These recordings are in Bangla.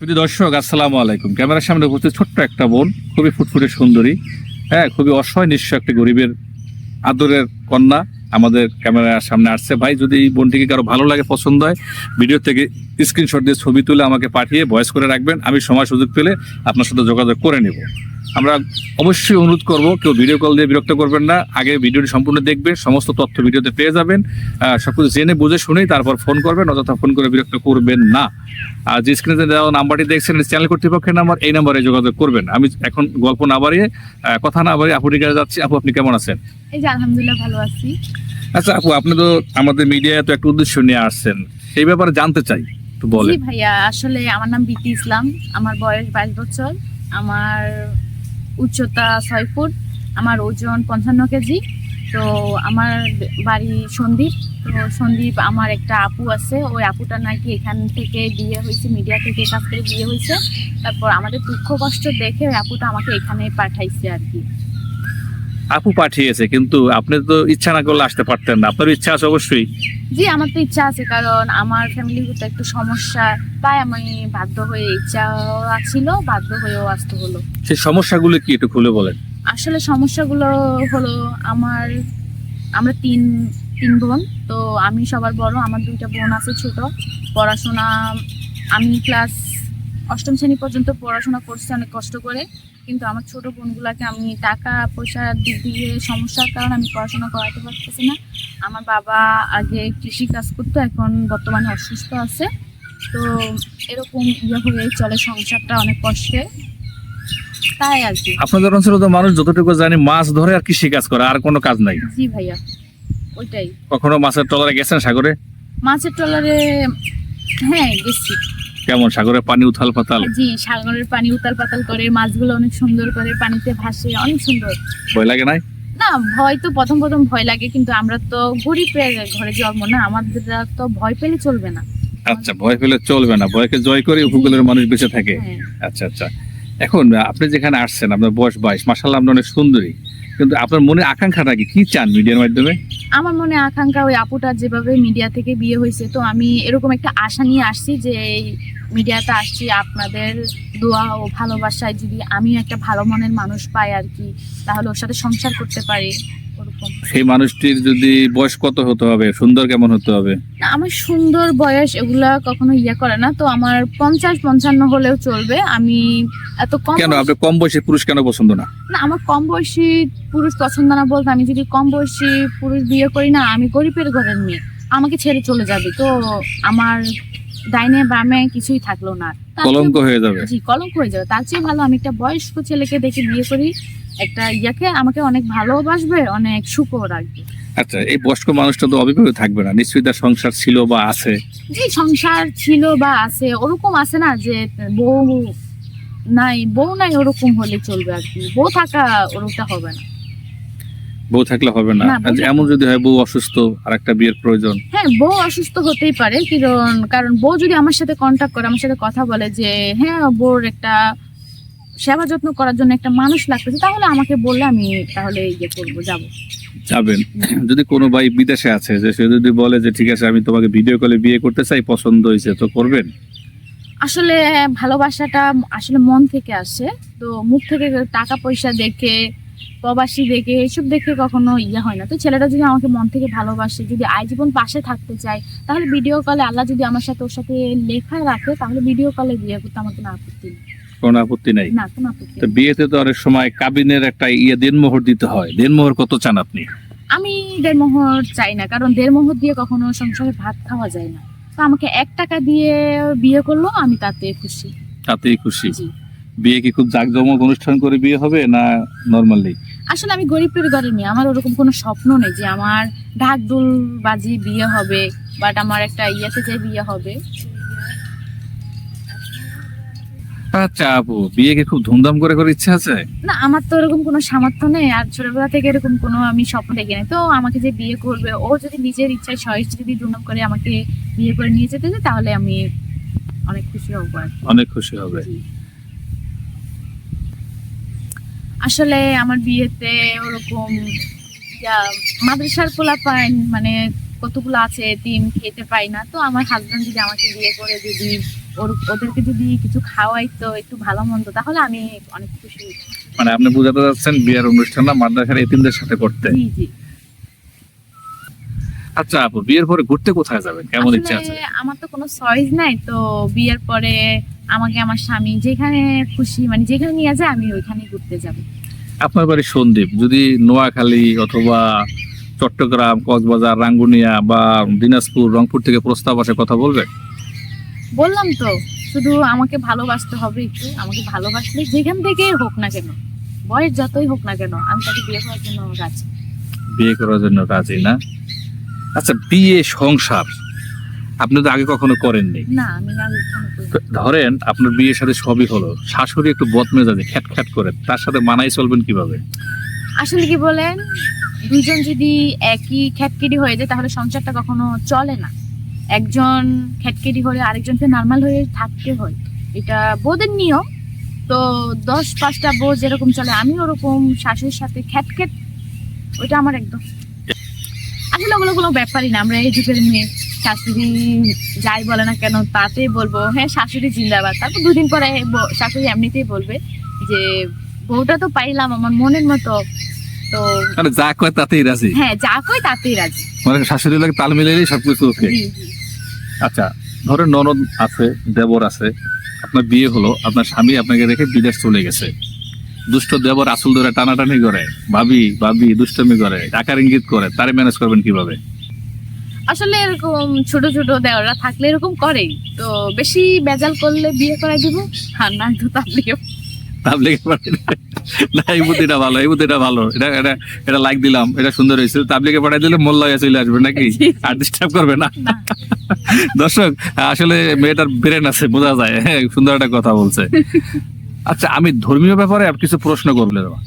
প্রিয় দর্শক, আসসালামু আলাইকুম। ক্যামেরার সামনে উপস্থিত ছোট্ট একটা বোন, খুবই ফুটফুটে সুন্দরী হ্যাঁ খুবই অসহায় নিঃস্ব একটা গরিবের আদরের কন্যা আমাদের ক্যামেরার সামনে আসছে। ভাই, যদি এই বোনটিকে কারও ভালো লাগে, পছন্দ হয় ভিডিও থেকে স্ক্রিনশট দিয়ে ছবি তুলে আমাকে পাঠিয়ে ভয়েস করে রাখবেন। আমি সময় সুযোগ পেলে আপনার সাথে যোগাযোগ করে নেব। আমরা অবশ্যই অনুরোধ করব কেউ ভিডিও কল দিয়ে বিরক্ত করবেন না। আগে ভিডিওটি সম্পূর্ণ দেখবেন সমস্ত তথ্য ভিডিওতে পেয়ে যাবেন। সবকিছু জেনে বুঝে শুনেই তারপর ফোন করবেন অযথা ফোন করে বিরক্ত করবেন না। আর যে স্ক্রিনে দেওয়া নাম্বারটি দেখছেন চ্যানেল কর্তৃপক্ষের নাম্বার এই নাম্বারে যোগাযোগ করবেন। আমি এখন গল্প না বাড়িয়ে কথা না বাড়িয়ে আপুর কাছে যাচ্ছি। আপু আপনি কেমন আছেন? এই যে আলহামদুলিল্লাহ ভালো আছি। আচ্ছা আপু আপনি তো আমাদের মিডিয়ায় তো একটা উদ্দেশ্য নিয়ে আসছেন। সেই ব্যাপারে জানতে চাই একটু বলেন। জি ভাইয়া আসলে আমার নাম বিতি ইসলাম। আমার বয়স বাইশ বছর। আমার উচ্চতা ছয় ফুট, আমার ওজন পঞ্চান্ন কেজি। তো আমার বাড়ি সন্দীপ। তো সন্দীপ, আমার একটা আপু আছে। ওই আপুটা নাকি এখান থেকে বিয়ে হয়েছে, মিডিয়া থেকে কাজ থেকে বিয়ে হয়েছে। তারপর আমাদের দুঃখ কষ্ট দেখে ওই আপুটা আমাকে এখানে পাঠাইছে আর কি। আপু পাঠিয়েছে কিন্তু আপনি তো ইচ্ছা না করলে আসতে পারতেন না। আপনার ইচ্ছা আছে অবশ্যই। জি আমার তো ইচ্ছা আছে কারণ আমার ফ্যামিলিগত একটু সমস্যা তাই আমি বাধ্য হয়ে ইচ্ছা ছিল বাধ্য হয়েও আসতে হলো। সেই সমস্যাগুলো কি একটু খুলে বলেন। আসলে সমস্যাগুলো হলো আমার আমরা তিন তিন বোন তো আমি সবার বড় আমার দুইটা বোন আছে ছোট। পড়াশোনা আমি ক্লাস অষ্টম শ্রেণি পর্যন্ত পড়াশোনা করছে অনেক কষ্ট করে। কিন্তু আমার ছোট বোনগুলোকে আমি টাকা পয়সার দিক দিয়ে সমস্যার কারণে আমি পড়াশোনা করাতে পারতেছি না। আমার বাবা আগে কৃষি কাজ করতো এখন বর্তমানে অসুস্থ আছে। তো এরকম ইয়ে হয়ে চলে সংসারটা অনেক কষ্টে তাই আর কি। আপনাদের অঞ্চলে তো মানুষ যতটুকু জানি মাছ ধরে আর কৃষি কাজ করে আর কোনো কাজ নাই। জি ভাইয়া ওইটাই। কখনো মাছের ট্রলারে গেছেন সাগরে? মাছের ট্রলারে হ্যাঁ গেছি। কেমন? সাগরের পানি উথাল পাতাল? জি সাগরের পানি উথাল পাতাল করে মাছগুলো অনেক সুন্দর করে পানিতে ভাসে অনেক সুন্দর। ভয় লাগে নাই? না ভয় তো প্রথম প্রথম ভয় লাগে কিন্তু আমরা তো গরিবের ঘরে জন্ম না আমাদের তো ভয় পেলে চলবে না। আচ্ছা ভয় পেলে চলবে না ভয়কে জয় করে উপকূলের মানুষ বেঁচে থাকে। হ্যাঁ। আচ্ছা আচ্ছা। এখন আপনি যেখানে আসছেন আপনার বয়স বাইশ মাসাল্লাহ আপনি অনেক সুন্দরী। কিন্তু আপনার মনে আকাঙ্ক্ষাটা কি? কি চান মিডিয়ার মাধ্যমে? আমার মনে আকাঙ্ক্ষা ওই আপুটার যেভাবে মিডিয়া থেকে বিয়ে হয়েছে তো আমি এরকম একটা আশা নিয়ে আসছি যে এই মিডিয়াতে আসছি আপনাদের দোয়া ও ভালোবাসায় যদি আমি একটা ভালো মনের মানুষ পাই আর কি তাহলে ওর সাথে সংসার করতে পারি ওরকম। সেই মানুষটির যদি বয়স কত হতে হবে? সুন্দর কেমন হতে হবে? আমার সুন্দর বয়স এগুলা কখনো ইয়ে করে না তো আমার পঞ্চাশ পঞ্চান্ন হলেও চলবে। আমি এত কম কেন? আপনি কম বয়সী পুরুষ কেন পছন্দ না? না আমার কম বয়সী পুরুষ পছন্দ না বলতে আমি যদি কম বয়সী পুরুষ বিয়ে করি না আমি গরিবের ঘরের মেয়ে। আমাকে ছেড়ে চলে যাবে তো আমার ডাইনে বামে কিছুই থাকল না। কলঙ্ক হয়ে যাবে। জি কলঙ্ক হয়ে যাবে। তার চেয়ে ভালো আমি একটা বয়স্ক ছেলেকে দেখে বিয়ে করি। একটা ইয়াকে আমাকে অনেক ভালোবাসবে অনেক সুখও রাখবে আচ্ছা এই বয়স্ক মানুষটা তো অবিবাহিত থাকবে না। নিশ্চয়ই তার সংসার ছিল বা আছে। যে সংসার ছিল বা আছে ওরকম আছে না যে বউ নাই বউ নাই ওরকম হলে চলবে আর কি। বউ থাকা ওরকমটা হবে না। বউ থাকলে হবে না। আচ্ছা, এমন যদি হয় বউ অসুস্থ আর একটা বিয়ের প্রয়োজন? হ্যাঁ বউ অসুস্থ হতেই পারে কারণ কারণ বউ যদি আমার সাথে কন্ট্যাক্ট করে আমার সাথে কথা বলে যে হ্যাঁ বউর একটা সেবা যত্ন করার জন্য একটা মানুষ লাগতেছে তাহলে আমাকে বললে আমি তাহলে ইয়ে করব যাব। যাবেন। যদি কোনো ভাই বিদেশে আছে যে সে যদি বলে যে ঠিক আছে আমি তোমাকে ভিডিও কলে বিয়ে করতে চাই পছন্দ হয়েছে তো করবেন? আসলে ভালোবাসাটা আসলে মন থেকে আসে তো মুখ থেকে টাকা পয়সা দেখে প্রবাসী দেখে এইসব দেখে কখনো ইয়ে হয় না। তো ছেলেটা যদি আমাকে মন থেকে ভালোবাসে যদি আজীবন পাশে থাকতে চায় তাহলে ভিডিও কলে আল্লাহ যদি আমার সাথে ওর সাথে লেখা রাখে তাহলে ভিডিও কলে বিয়ে করতে আমার কোনো আপত্তি নেই। কোনো আপত্তি নাই। না কোনো আপত্তি তো। বিয়েতে তো অনেক সময় কাবিনের একটা ইয়ে দেনমোহর দিতে হয়। দেনমোহর কত চান আপনি? আমি দেড়মোহর চাই না কারণ দেড়মোহর দিয়ে কখনো সংসারে ভাত খাওয়া যায় না। তো আমাকে এক টাকা দিয়ে বিয়ে করল আমি তাতে খুশি। তাতেই খুশি? বিয়ে কি খুব জাঁকজমক অনুষ্ঠান করে বিয়ে হবে না নর্মালি? আসলে আমি গরিবের ঘরে নিয়ে আমার ওরকম কোনো স্বপ্ন নেই যে আমার ঢাক দুল বাজি বিয়ে হবে বাট আমার একটা ইয়েতে যে বিয়ে হবে। আচ্ছা আপু বিয়ে কি খুব ধুমধাম করে করে ইচ্ছা আছে? না আমার তো ওরকম কোনো সামর্থ্য নেই। আর ছোটবেলা থেকে এরকম কোনো আমি স্বপ্ন দেখি নাই তো আমাকে যে বিয়ে করবে ও যদি নিজের ইচ্ছায় সহিস যদি দুর্নাম করে আমাকে বিয়ে করে নিয়ে যেতে চায়, তাহলে আমি অনেক খুশি হব। অনেক খুশি হবে। আসলে আমার বিয়েতে ওরকম যা মাদ্রাসার পোলা পায় মানে কতগুলো আছে টিম খেতে পাই না। তো আমার হাজবেন্ড যদি আমাকে বিয়ে করে যদি ওদেরকে যদি কিছু খাওয়াইতো একটু ভালো মন্দ তাহলে আমি অনেক খুশি। মানে আপনি বুঝাতে যাচ্ছেন বিয়ের অনুষ্ঠানটা মাদ্রাসার এতিমদের সাথে করতে। জি জি। আচ্ছা আপু বিয়ের পরে ঘুরতে কোথায় যাবেন? কেমন ইচ্ছা আছে? আমার তো কোনো চয়েস নাই তো বিয়ের পরে আমাকে আমার স্বামী যেখানে খুশি মানে যেখানে নিয়ে যায় আমি ওইখানে ঘুরতে যাব। আপনার বাড়ি সন্দ্বীপ যদি নোয়াখালী অথবা চট্টগ্রাম কক্সবাজার রাঙ্গুনিয়া বা দিনাজপুর রংপুর থেকে প্রস্তাব আসে কথা বলবে বললাম তো শুধু আমাকে ভালোবাসতে হবে একটু আমাকে ভালোবাসলে যেখান থেকে হোক না কেন বয়স যতই হোক না কেন আমি তাকে বিয়ে করার জন্য রাজি। বিয়ে করার জন্য রাজি না? আচ্ছা বিয়ে সংসার আপনি তো আগে কখনো করেননি। না আমি আগে ধরেন আপনার বিয়ের সাথে সবই হলো শাশুড়ি একটু বদমেজাজে খ্যাট খ্যাট করে তার সাথে মানাই চলবেন কীভাবে? আসলে কি বলেন দুজন যদি একই খ্যাটকেটি হয়ে যায় তাহলে সংসারটা কখনো চলে না। একজন খ্যাটকেটি হলে আরেকজনকে নর্মাল হয়ে থাকতে হয়। এটা বোধের নিয়ম। তো দশ পাঁচটা বউ যেরকম চলে, আমি ওরকম শাশুড়ির সাথে খ্যাটখ্যাট, ওইটা আমার একদম। আসলে ওগুলো কোনো ব্যাপারই না, আমরা এই যুগের মেয়ে, শাশুড়ি যাই বলে না কেন, তাতেই বলব হ্যাঁ শাশুড়ি জিন্দাবাদ। তারপর দুদিন পরে শাশুড়ি এমনিতেই বলবে যে, বউটা তো পাইলাম, আমার মনের মতো। তো মানে যা কয় তাতেই রাজি। হ্যাঁ যা কই তাতেই রাজি। মানে শাশুড়ি লাগে তাল সবকিছু ওকে। আচ্ছা ধরেন ননদ আছে দেবর আছে আপনার বিয়ে হলো আপনার স্বামী আপনাকে রেখে বিদেশ চলে গেছে। দুষ্ট দেবর আসল ধরে টানাটানি করে ভাবি ভাবি দুষ্টমি করে টাকার ইঙ্গিত করে তারে ম্যানেজ করবেন কীভাবে? আসলে এরকম ছোট ছোট দেওয়ারা থাকলে এরকম করেই। তো বেশি বেজাল করলে বিয়ে করাই দিব আর না তো তাবলিগে তাবলিগে না এই বুদ্ধিটা ভালো এই বুদ্ধিটা ভালো। এটা এটা এটা লাইক দিলাম এটা সুন্দর হয়েছে। তাবলিগে পাঠাই দিলে মোল্লা চলে আসবে নাকি? আর ডিস্টার্ব করবে না। দর্শক আসলে মেয়েটার ব্রেন আছে বোঝা যায়। হ্যাঁ সুন্দর একটা কথা বলছে। আচ্ছা আমি ধর্মীয় ব্যাপারে আর কিছু প্রশ্ন করলে দেওয়া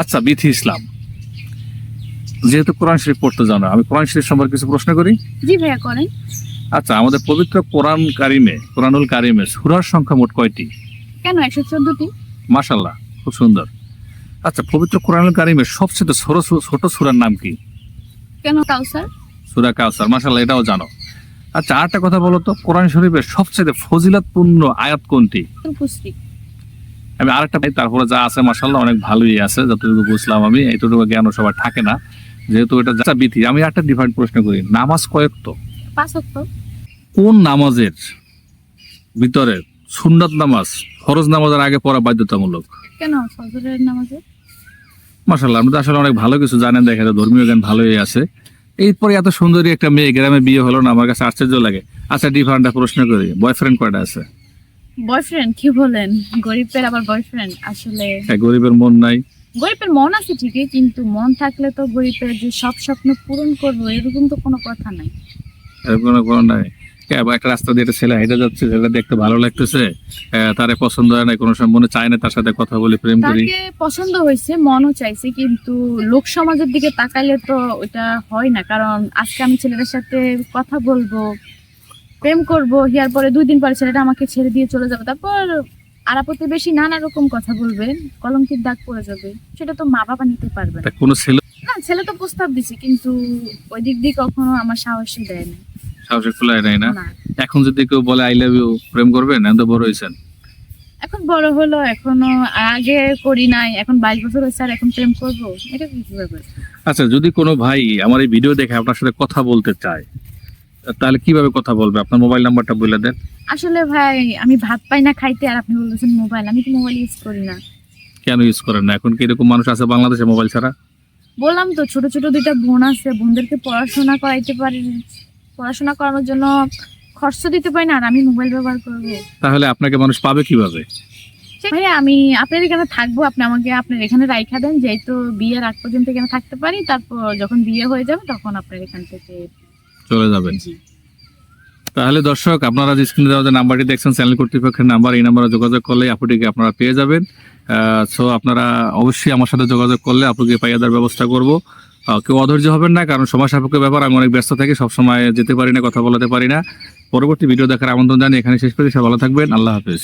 আচ্ছা বিথি ইসলাম। যেহেতু কোরআন শরীফ পড়তে জানো আমি কোরআন শরীফ সম্পর্কে কিছু প্রশ্ন করি? জি ভাইয়া করেন। আচ্ছা আমাদের পবিত্র কোরআন কারিমে কোরআনুল কারিমে সুরার সংখ্যা মোট কয়টি? কেন একশো চোদ্দটি? মাশাল্লাহ খুব সুন্দর। আচ্ছা পবিত্র কোরআন কারিমের সবচেয়ে ছোট ছোট সুরার নাম কি? কেন কাউসার? সুরা কাউসার মাশাল্লাহ এটাও জানো। আচ্ছা আরেকটা কথা বলো তো কোরআন শরীফের সবচেয়ে ফজিলাতপূর্ণ আয়াত কোনটি? আমি আরেকটা তারপরে যা আছে মাশাল্লাহ অনেক ভালোই আছে যতটুকু বুঝলাম আমি এইটুকু জ্ঞান সবার থাকে না। যেহেতু এটা যা বিধি আমি একটা ডিফারেন্ট প্রশ্ন করি নামাজ কয়েক তো কোন নামাজের ভিতরে সুন্নাত নামাজ ফরজ নামাজের আগে পড়া বাধ্যতামূলক। কেন? ফজরের নামাজে? মাশাল্লাহ আপনি তো আসলে অনেক ভালো কিছু জানেন দেখা যায় ধর্মীয় জ্ঞান ভালোই আছে। এরপরে এত সুন্দরী একটা মেয়ে গ্রামে বিয়ে হলো না আমার কাছে আশ্চর্য লাগে। আচ্ছা ডিফারেন্ট প্রশ্ন করি বয়ফ্রেন্ড কয়টা আছে? বয়ফ্রেন্ড কি বলেন? গরিবের আবার বয়ফ্রেন্ড আসলে হ্যাঁ, গরিবের মন নাই। গরিবের মন আছে ঠিকই কিন্তু মন থাকলে তো গরিবের যে সব স্বপ্ন পূরণ করব এরকম তো কোনো কথা নাই। এরকম কোনো নাই। একটা রাস্তা দিয়ে একটা ছেলে হেঁটে যাচ্ছে ছেলে দেখতে ভালো লাগতেছে তারে পছন্দ হয় না কোনো সময় মনে চায় না তার সাথে কথা বলি প্রেম করি। পছন্দ হয়েছে মনও চাইছে কিন্তু লোক সমাজের দিকে তাকাইলে তো ওটা হয় না কারণ আজকে আমি ছেলেটার সাথে কথা বলব প্রেম করব হিয়ার পরে দুই দিন পরে ছেলেটা আমাকে ছেড়ে দিয়ে চলে যাবে তারপর আরা বেশি নানা রকম কথা বলবে কলঙ্কির দাগ পড়ে যাবে সেটা তো মা বাবা নিতে পারবে না। কোনো ছেলে না ছেলে তো প্রস্তাব দিছে কিন্তু ওই দিক দিয়ে কখনো আমার সাহসই দেয় না। সাহসে ফুলাই নাই না। না। এখন যদি কেউ বলে আই লাভ ইউ প্রেম করবেন এত বড় হয়েছেন? এখন বড় হলো এখনও আগে করি নাই এখন বাইশ বছর হয়েছে আর এখন প্রেম করব। এটা কি কীভাবে আচ্ছা যদি কোনো ভাই আমার এই ভিডিও দেখে আপনার সাথে কথা বলতে চায় তাহলে কীভাবে কথা বলবে? আপনার মোবাইল নাম্বারটা বলে দেন। আসলে ভাই আমি ভাত পাই না খাইতে আর আপনি বলতেছেন মোবাইল। আমি তো মোবাইল ইউজ করি না। কেন ইউজ করেন না? এখন কি এরকম মানুষ আছে বাংলাদেশে মোবাইল ছাড়া? বললাম তো ছোট ছোট দুইটা বোন আছে বোনদেরকে পড়াশোনা করাইতে পারি। পড়াশোনা করানোর জন্য খরচ দিতে পারি না আর আমি মোবাইল ব্যবহার করব। তাহলে আপনাকে মানুষ পাবে কীভাবে? ভাই আমি আপনার এখানে থাকব আপনি আমাকে আপনার এখানে রাইখা দেন যেহেতু বিয়ের আগ পর্যন্ত এখানে থাকতে পারি তারপর যখন বিয়ে হয়ে যাবে তখন আপনার এখান থেকে চলে যাবেন। তাহলে দর্শক আপনারা যে স্ক্রিনে দেওয়া যে নাম্বারটি দেখছেন চ্যানেল কর্তৃপক্ষের নাম্বার এই নাম্বারে যোগাযোগ করলে আপুটিকে আপনারা পেয়ে যাবেন। সো আপনারা অবশ্যই আমার সাথে যোগাযোগ করলে আপুকে পাইয়ে দেওয়ার ব্যবস্থা করব। কেউ অধৈর্য হবেন না, কারণ সময় সাপেক্ষ ব্যাপার, আমি অনেক ব্যস্ত থাকি, সবসময় যেতে পারি না, কথা বলাতে পারি না। পরবর্তী ভিডিও দেখার আমন্ত্রণ জানিয়ে এখানে শেষ করে সব ভালো থাকবেন, আল্লাহ হাফেজ।